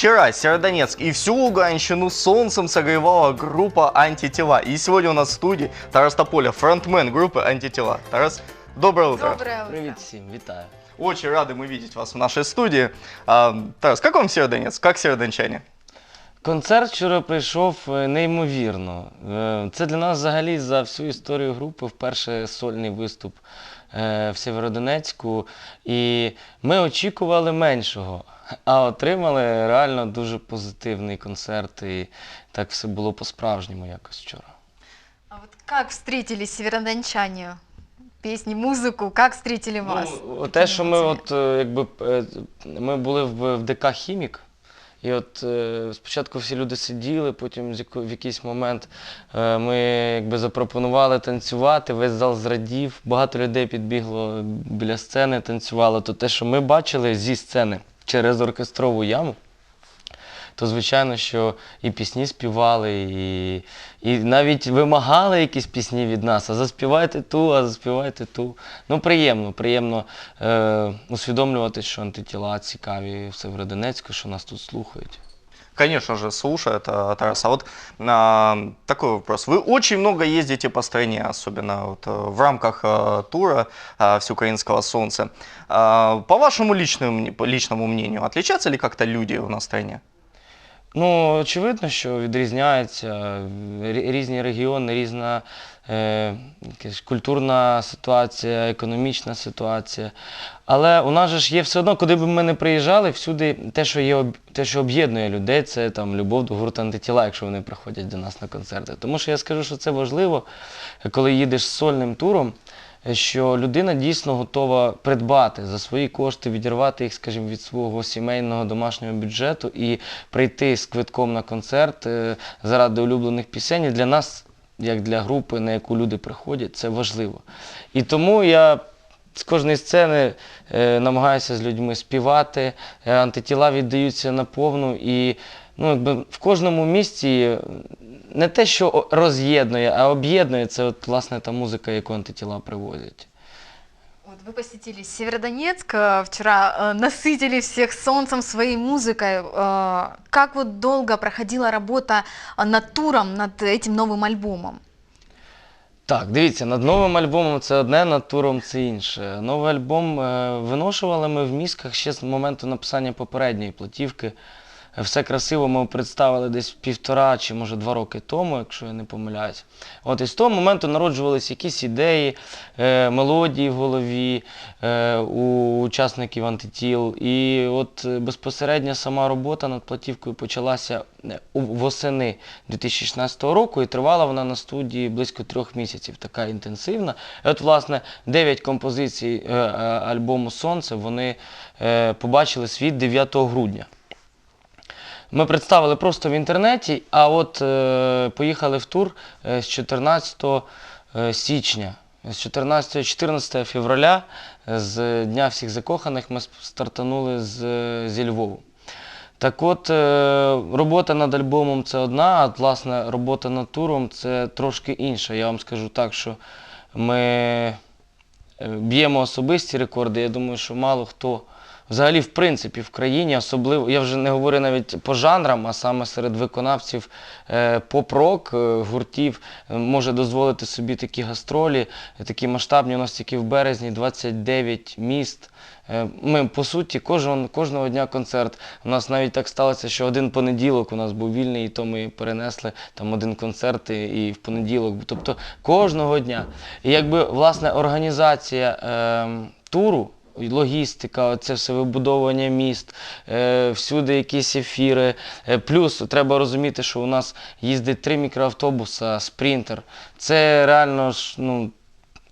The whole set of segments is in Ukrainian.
Вчера Северодонецк и всю Луганщину солнцем согревала группа «Антитела». И сегодня у нас в студии Тарас Тополя, фронтмен группы «Антитела». Тарас, доброе утро. Доброе утро. Привіт всім, вітаю. Очень рады мы видеть вас в нашей студии. А, Тарас, как вам Северодонецк? Как северодончане? Концерт вчора прийшов е, неймовірно. Е, Це для нас взагалі за всю історію групи вперше сольний виступ е, в Сєвєродонецьку. І ми очікували меншого, а отримали реально дуже позитивний концерт. І так все було по-справжньому якось вчора. А вот как встретили северодончане? Песни, музыку, как встретили вас? Ну, те, що ми, от, е, якби, е, ми були в, в ДК Хімік, і от е, спочатку всі люди сиділи, потім з яко- в якийсь момент е, ми якби, запропонували танцювати, весь зал зрадів, багато людей підбігло біля сцени, танцювало. То те, що ми бачили зі сцени через оркестрову яму, то звичайно, що і пісні співали, і, і навіть вимагали якісь пісні від нас, а заспівайте ту, а заспівайте ту. Ну, приємно, приємно е, усвідомлювати, що антитіла цікаві в Северодонецьку, що нас тут слухають. Конечно же, слушает Тарас. А вот а, такой вопрос. Вы очень много ездите по стране, особенно вот, э, в рамках а, тура а, «Всеукраинского солнца». А, по вашему личному, личному мнению, отличаются ли как-то люди у нас в стране? Ну, очевидно, що відрізняється різні регіони, різна е, культурна ситуація, економічна ситуація. Але у нас же ж є все одно, куди б ми не приїжджали, всюди те, що є те, що об'єднує людей, це там любов до гурту антитіла, якщо вони приходять до нас на концерти. Тому що я скажу, що це важливо, коли їдеш з сольним туром. Що людина дійсно готова придбати за свої кошти, відірвати їх, скажімо, від свого сімейного домашнього бюджету і прийти з квитком на концерт е, заради улюблених пісень. І для нас, як для групи, на яку люди приходять, це важливо. І тому я з кожної сцени е, намагаюся з людьми співати, е, антитіла віддаються наповну. І ну, якби в кожному місці не те, що о- роз'єднує, а об'єднує це от, власне та музика, яку антитіла привозять. Вот вы посетили Северодонецк, э, вчера э, насытили всех солнцем своей музыкой. Э, Как вот долго проходила работа э, над туром, над этим новым альбомом? Так, дивіться, над новим альбомом це одне, над туром це інше. Новий альбом е, виношували ми в мізках ще з моменту написання попередньої платівки. Все красиво ми представили десь півтора чи може два роки тому, якщо я не помиляюсь. От і з того моменту народжувалися якісь ідеї, е, мелодії в голові е, у учасників антитіл. І от е, безпосередня сама робота над платівкою почалася е, восени 2016 року, і тривала вона на студії близько трьох місяців, така інтенсивна. І от, власне, дев'ять композицій е, е, альбому Сонце вони е, побачили світ 9 грудня. Ми представили просто в інтернеті, а от е, поїхали в тур е, з 14 е, січня. З 14 14 февраля е, з Дня всіх закоханих ми стартанули з, зі Львову. Так от, е, робота над альбомом це одна, а власне робота над туром це трошки інша. Я вам скажу так, що ми б'ємо особисті рекорди. Я думаю, що мало хто взагалі, в принципі, в країні, особливо, я вже не говорю навіть по жанрам, а саме серед виконавців е, поп-рок, е, гуртів, е, може дозволити собі такі гастролі, е, такі масштабні. У нас тільки в березні 29 міст. Е, Ми, по суті, кожен, кожного дня концерт. У нас навіть так сталося, що один понеділок у нас був вільний, і то ми перенесли там один концерт і, і в понеділок. Тобто кожного дня. І якби власне організація ем, туру. Логістика, це все вибудовування міст, е, всюди якісь ефіри. Е, плюс треба розуміти, що у нас їздить три мікроавтобуса, спринтер. Це реально ну,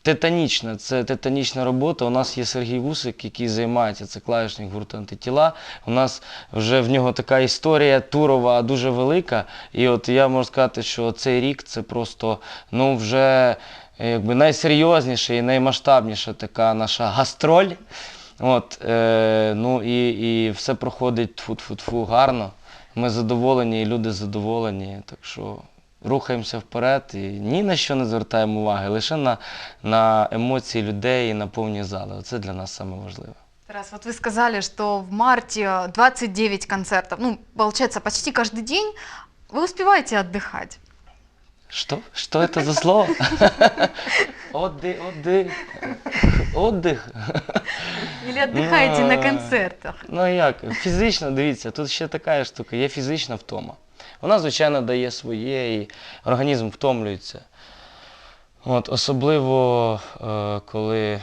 титанічна, це титанічна робота. У нас є Сергій Вусик, який займається, це клавішник гурту антитіла. У нас вже в нього така історія турова дуже велика. І от я можу сказати, що цей рік це просто ну вже якби найсерйозніша і наймасштабніша така наша гастроль. От, е, ну і, і все проходить тфу-тфу-тфу гарно. Ми задоволені, і люди задоволені. Так що рухаємося вперед і ні на що не звертаємо уваги, лише на, на емоції людей і на повні зали. Оце для нас саме важливе. Тарас, вот вы сказали, что в марте 29 концертов, ну, получается, почти каждый день. Вы успеваете отдыхать? Что? Что это за слово? Отдых, отдых, отдых. Или отдыхаете на Ну, концертах? Ну як, фізично, дивіться, тут ще така штука, є фізична втома. Вона, звичайно, дає своє, і організм втомлюється. От, особливо, е, коли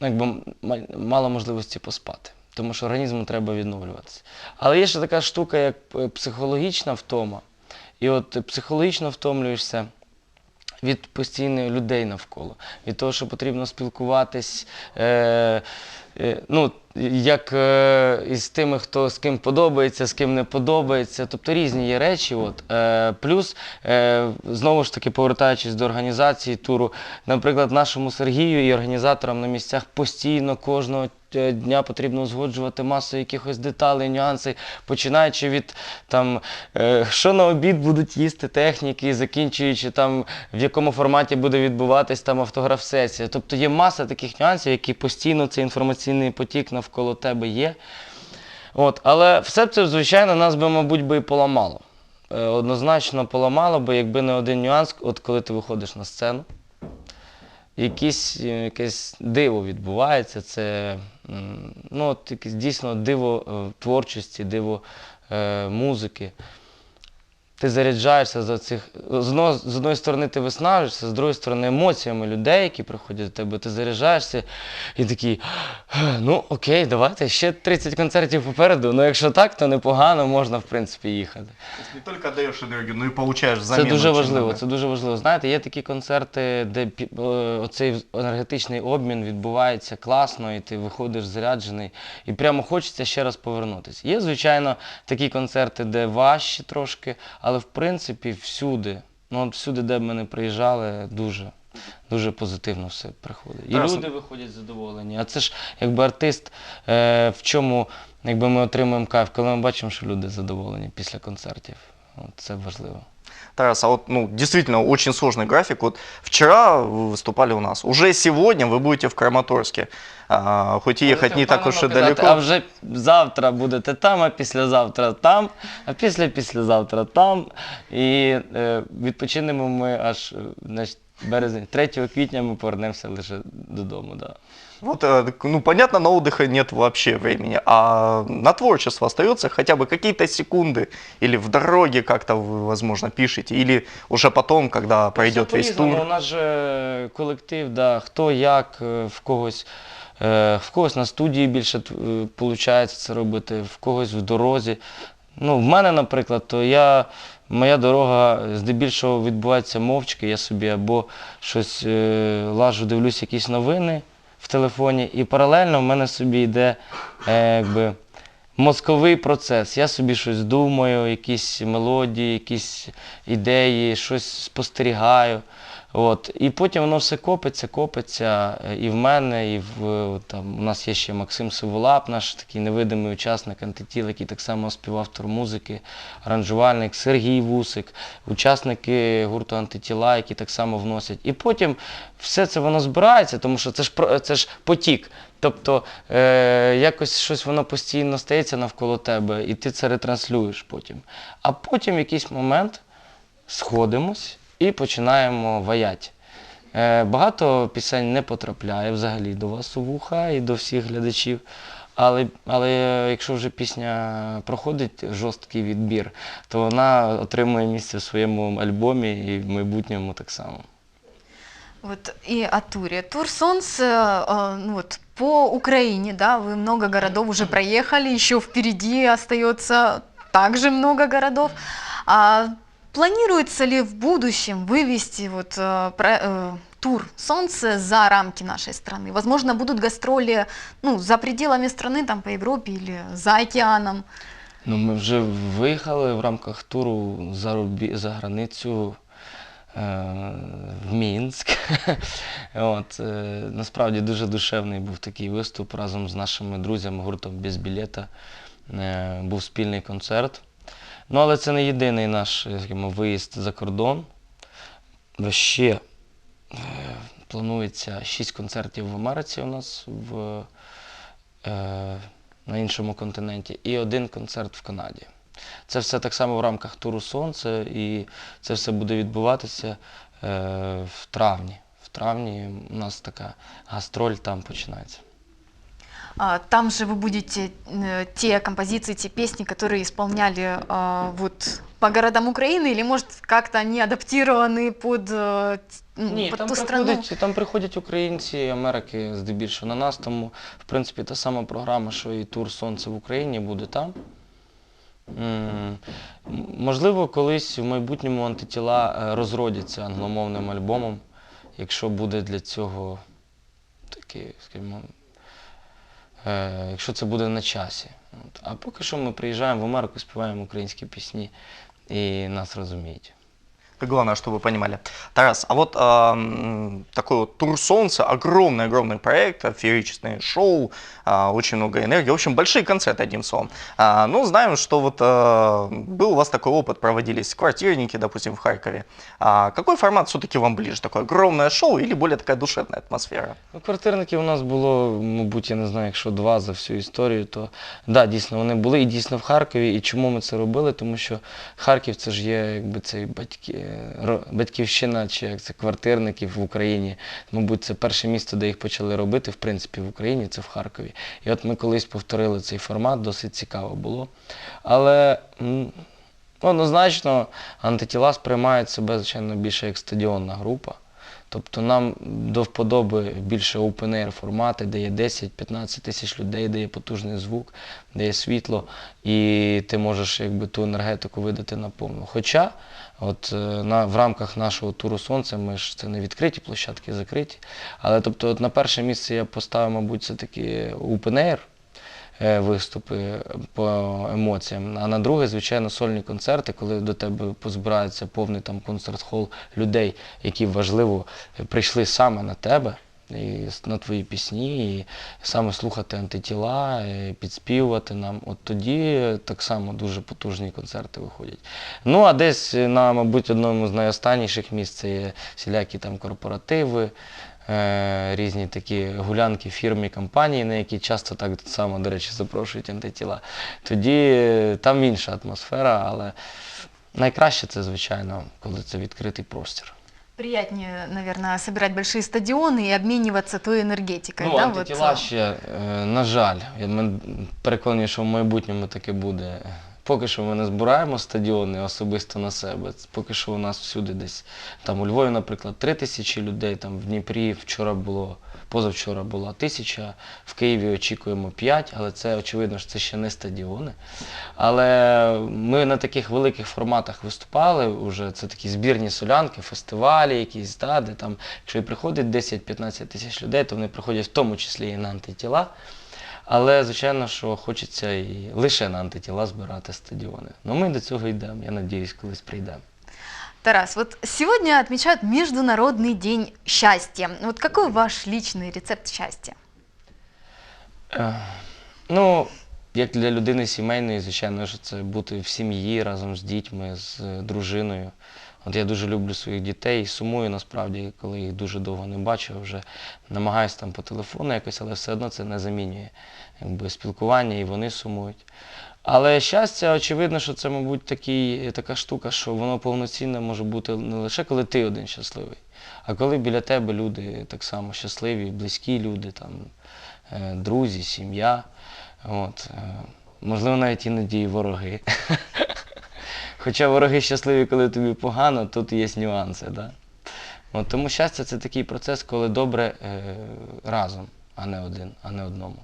ну, якби, м- мало можливості поспати, тому що організму треба відновлюватися. Але є ще така штука, як е, психологічна втома. І от психологічно втомлюєшся від постійно людей навколо, від того, що потрібно спілкуватись. Е, е, ну, як е, із тими, хто з ким подобається, з ким не подобається. Тобто різні є речі. От. Е, плюс, е, знову ж таки, повертаючись до організації туру, наприклад, нашому Сергію і організаторам на місцях постійно кожного дня потрібно узгоджувати масу якихось деталей, нюанси, починаючи від там, е, що на обід будуть їсти техніки, закінчуючи там, в якому форматі буде відбуватись там автограф-сесія. Тобто є маса таких нюансів, які постійно цей інформаційний потік навколо тебе є. От, але все це, звичайно, нас би, мабуть, би і поламало. Е, Однозначно поламало би, якби не один нюанс, от коли ти виходиш на сцену, якісь, е, якесь диво відбувається. Це ну, от, якесь дійсно диво е, творчості, диво е, музики. Ти заряджаєшся за цих. З, з одної сторони, ти виснажуєшся, з другої сторони, емоціями людей, які приходять до тебе, ти заряджаєшся і такий, ну окей, давайте, ще 30 концертів попереду. Ну, якщо так, то непогано, можна, в принципі, їхати. То есть не только отдаешь энергию, но и получаешь Це дуже важливо. Це дуже важливо. Знаєте, є такі концерти, де оцей енергетичний обмін відбувається класно, і ти виходиш заряджений, і прямо хочеться ще раз повернутися. Є, звичайно, такі концерти, де важче трошки, але в принципі всюди, ну от всюди, де б ми не приїжджали, дуже. Дуже позитивно все приходить. І Тарас, люди виходять задоволені. А це ж якби артист, е, в чому якби ми отримуємо кайф, коли ми бачимо, що люди задоволені після концертів. От це важливо. Тарас, а вот, ну, действительно, очень сложный график. Вот вчера вы выступали у нас, уже сегодня вы будете в Краматорске. А, хоть и ехать не так уж и далеко. А вже завтра будете там, а післязавтра там, а після післязавтра там. І е, відпочинемо ми аж е, значить, березень. 3 квітня ми повернемося лише додому. Да. Вот, э, так, ну, понятно, на отдыха нет вообще времени, а на творчество остается хотя бы какие-то секунды, или в дороге как-то вы, возможно, пишете, или уже потом, когда пройдет Все весь по-різному. тур. У нас же е, колектив, да, хто як, е, в когось. е, В когось на студії більше виходить це робити, в когось в дорозі. Ну, в мене, наприклад, то я, моя дорога здебільшого відбувається мовчки. Я собі або щось е, лажу, дивлюсь якісь новини в телефоні, і паралельно в мене собі йде е, якби, мозковий процес. Я собі щось думаю, якісь мелодії, якісь ідеї, щось спостерігаю. От. І потім воно все копиться, копиться е, і в мене, і в там, у нас є ще Максим Сиволап, наш такий невидимий учасник антитіл, який так само співавтор музики, аранжувальник, Сергій Вусик, учасники гурту антитіла, які так само вносять. І потім все це воно збирається, тому що це ж це ж потік. Тобто е, якось щось воно постійно стається навколо тебе, і ти це ретранслюєш потім. А потім в якийсь момент сходимось і починаємо ваяти. Е, багато пісень не потрапляє взагалі до вас у вуха і до всіх глядачів. Але, але якщо вже пісня проходить жорсткий відбір, то вона отримує місце в своєму альбомі і в майбутньому так само. Вот и о туре. Тур Солнце, э, ну вот, по Украине, да, вы много городов уже проехали, еще впереди остается также много городов. А планируется ли в будущем вывести вот э, про- э, тур Солнце за рамки нашей страны? Возможно, будут гастроли ну, за пределами страны, там по Европе или за океаном. Ну, ми вже виїхали в рамках туру за, рубі, за границю в Мінськ. От, е, насправді дуже душевний був такий виступ разом з нашими друзями гуртом без білета. Е, Був спільний концерт. Ну, але це не єдиний наш е, скажімо, виїзд за кордон. Ще е, планується шість концертів в Америці у нас в, е, на іншому континенті і один концерт в Канаді. Це все так само в рамках туру Сонце, і це все буде відбуватися е, в травні. В травні у нас така гастроль там починається. А, Там же вы будете э, те композиции, те песни, которые исполняли а, вот по городам Украины, или может как-то они адаптированы под, э, т- ну, Ні, под там ту страну? приходять, там приходять українці Америки здебільшого на нас, тому в принципі та сама програма, що і тур Сонце в Україні буде там. М, Можливо, колись в майбутньому антитіла е, розродяться англомовним альбомом, якщо буде для цього такий, скажімо, е, якщо це буде на часі. А поки що ми приїжджаємо в Америку, співаємо українські пісні і нас розуміють. Это главное, чтобы вы понимали. Тарас, а вот ам, такой вот тур солнца, огромный-огромный проект, фееричное шоу, а, очень много энергии, в общем, большие концерты, одним словом. А, ну, знаем, что вот а, был у вас такой опыт, проводились квартирники, допустим, в Харькове. А какой формат все-таки вам ближе? Такое огромное шоу или более такая душевная атмосфера? Ну, квартирників у нас було, мабуть, я не знаю, якщо два за всю історію, то да, дійсно вони були і дійсно в Харкові. І чому ми це робили? Тому що Харків це ж є якби цей батьки, ро- Батьківщина чи як це квартирників в Україні. Мабуть, це перше місто, де їх почали робити, в принципі, в Україні, це в Харкові. І от ми колись повторили цей формат, досить цікаво було. Але однозначно антитіла сприймають себе, звичайно, більше як стадіонна група. Тобто нам до вподоби більше open-air формати, де є 10-15 тисяч людей, де є потужний звук, де є світло, і ти можеш якби, ту енергетику видати наповну. Хоча от, е, на, в рамках нашого туру Сонце ми ж це не відкриті площадки, закриті. Але тобто, от на перше місце я поставив, мабуть, це таки open-air виступи по емоціям. А на друге, звичайно, сольні концерти, коли до тебе позбирається повний там концерт-хол людей, які важливо е, прийшли саме на тебе. І на твої пісні, і саме слухати антитіла, і підспівувати нам. От тоді так само дуже потужні концерти виходять. Ну а десь на, мабуть, одному з найостанніших місць це є всілякі там корпоративи, е, різні такі гулянки, фірми, компанії, на які часто так само, до речі, запрошують антитіла. Тоді е, там інша атмосфера, але найкраще це, звичайно, коли це відкритий простір. Приятнее, наверное, собирать большие стадионы и обмениваться той энергетикой, Ну, да? антитіла вот, ще, е, на жаль, я- ми переконані, що в майбутньому таке буде. Поки що ми не збираємо стадіони особисто на себе. Поки що у нас всюди десь там у Львові, наприклад, три тисячі людей, там в Дніпрі вчора було, позавчора була тисяча, в Києві очікуємо п'ять, але це очевидно, що це ще не стадіони. Але ми на таких великих форматах виступали вже. Це такі збірні солянки, фестивалі, якісь, да, де там, якщо приходить 10-15 тисяч людей, то вони приходять в тому числі і на антитіла. Але, звичайно, що хочеться і лише на антитіла збирати стадіони. Ну ми до цього йдемо, я надіюсь, колись прийдемо. Тарас, вот сегодня отмечают Международный день счастья. Вот какой ваш личный рецепт счастья? Е, Ну, як для людини сімейної, звичайно, що це бути в сім'ї разом з дітьми, з е, дружиною. От я дуже люблю своїх дітей, сумую насправді, коли їх дуже довго не бачу, вже намагаюся там по телефону якось, але все одно це не замінює якби, спілкування, і вони сумують. Але щастя, очевидно, що це, мабуть, такий, така штука, що воно повноцінне може бути не лише коли ти один щасливий, а коли біля тебе люди так само щасливі, близькі люди, там, е, друзі, сім'я. От, е, можливо, навіть іноді і вороги. Хоча вороги щасливі, коли тобі погано, тут є нюанси. Да? От, тому щастя це такий процес, коли добре е, разом, а не один, а не одному.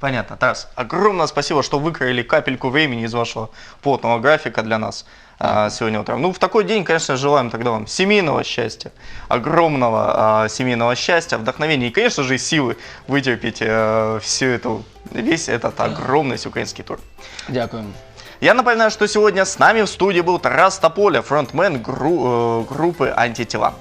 Понятно. Тарас, огромное спасибо, что выкроили капельку времени из вашего плотного графика для нас а, сегодня утром. Ну, в такой день, конечно, желаем тогда вам семейного счастья, огромного а, семейного счастья, вдохновения и, конечно же, силы вытерпеть э, всю эту, весь этот огромный украинский тур. Дякуємо. Я напоминаю, что сегодня с нами в студии был Тарас Тополя, фронтмен гру- э, группы «Антитела».